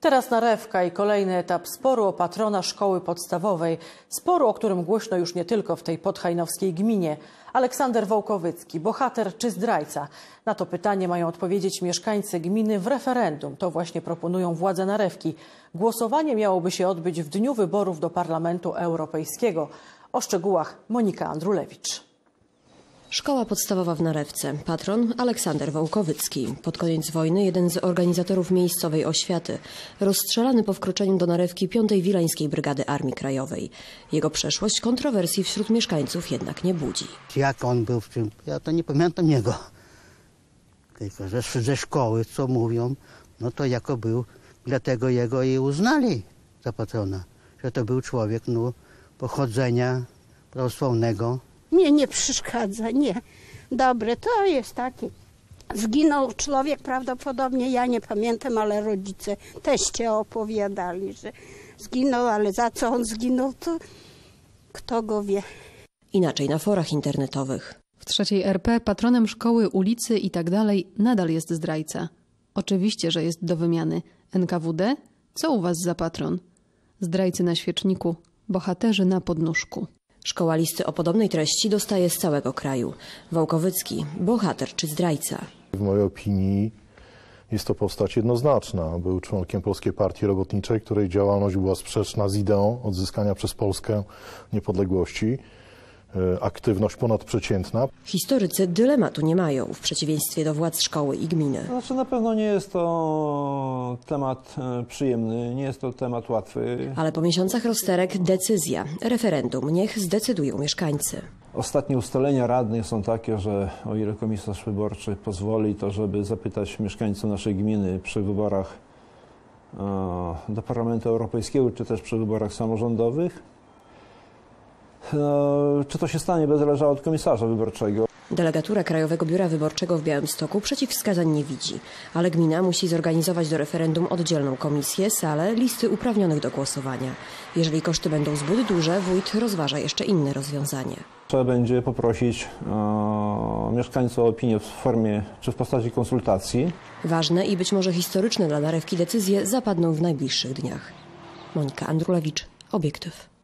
Teraz narewka i kolejny etap sporu o patrona szkoły podstawowej. Sporu, o którym głośno już nie tylko w tej podhajnowskiej gminie. Aleksander Wołkowycki, bohater czy zdrajca? Na to pytanie mają odpowiedzieć mieszkańcy gminy w referendum. To właśnie proponują władze narewki. Głosowanie miałoby się odbyć w dniu wyborów do Parlamentu Europejskiego. O szczegółach Monika Andrulewicz. Szkoła podstawowa w Narewce. Patron Aleksander Wołkowycki. Pod koniec wojny jeden z organizatorów miejscowej oświaty. Rozstrzelany po wkroczeniu do Narewki 5. Wileńskiej Brygady Armii Krajowej. Jego przeszłość kontrowersji wśród mieszkańców jednak nie budzi. Jak on był w czym, ja to nie pamiętam niego. Tylko, że ze szkoły, co mówią, no to jako był, dlatego jego i uznali za patrona. Że to był człowiek, no, pochodzenia prawosławnego. Nie, nie przeszkadza, nie. Dobre, to jest taki. Zginął człowiek prawdopodobnie, ja nie pamiętam, ale rodzice teście opowiadali, że zginął, ale za co on zginął, to kto go wie. Inaczej na forach internetowych. W trzeciej RP patronem szkoły, ulicy i tak dalej nadal jest zdrajca. Oczywiście, że jest do wymiany. NKWD? Co u was za patron? Zdrajcy na świeczniku, bohaterzy na podnóżku. Szkoła listy o podobnej treści dostaje z całego kraju. Wołkowycki, bohater czy zdrajca. W mojej opinii jest to postać jednoznaczna. Był członkiem Polskiej Partii Robotniczej, której działalność była sprzeczna z ideą odzyskania przez Polskę niepodległości. E, Aktywność ponadprzeciętna. Historycy dylematu nie mają, w przeciwieństwie do władz szkoły i gminy. Znaczy na pewno nie jest to temat e, przyjemny, nie jest to temat łatwy. Ale po miesiącach rozterek decyzja, referendum, niech zdecydują mieszkańcy. Ostatnie ustalenia radnych są takie, że o ile komisarz wyborczy pozwoli, to żeby zapytać mieszkańców naszej gminy przy wyborach e, do Parlamentu Europejskiego, czy też przy wyborach samorządowych, czy to się stanie, będzie zależało od komisarza wyborczego. Delegatura Krajowego Biura Wyborczego w Białymstoku przeciwwskazań nie widzi, ale gmina musi zorganizować do referendum oddzielną komisję, salę, listy uprawnionych do głosowania. Jeżeli koszty będą zbyt duże, wójt rozważa jeszcze inne rozwiązanie. Trzeba będzie poprosić e, mieszkańców o opinię w formie czy w postaci konsultacji. Ważne i być może historyczne dla Narewki decyzje zapadną w najbliższych dniach. Monika Andrulewicz, Obiektyw.